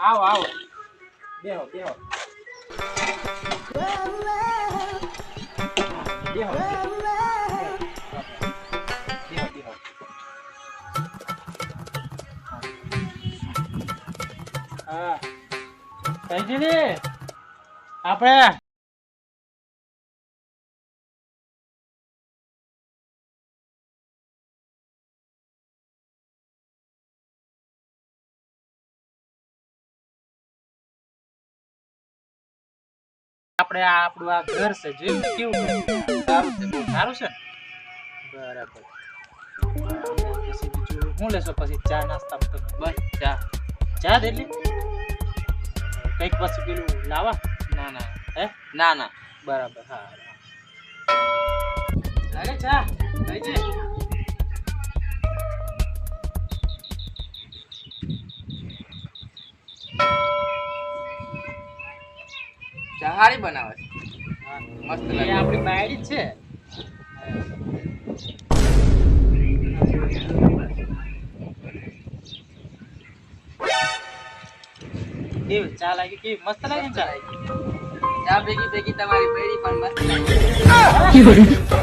આવો આવો. બેહો બેહો. બેહો હા. આપણે આપણે આ આપણું આ ઘર છે જોયું કેવું? સારું છે બહુ સારું છે બરાબર. પછી બીજું શું લેશો પછી ચા નાસ્તા બસ ચા. ચા જ એટલી? કંઈક પછી પેલું લાવા? ના ના. હે? ના ના. બરાબર હા લાગે ચા લઈ જઈ ચા હારી બનાવે છે. મસ્ત લાગે. આપણી બાયડી જ છે. કેવી ચા લાગી? કેવી મસ્ત લાગે ચા ચા? ચા ભેગી ભેગી તમારી બેડી પણ મસ્ત લાગે.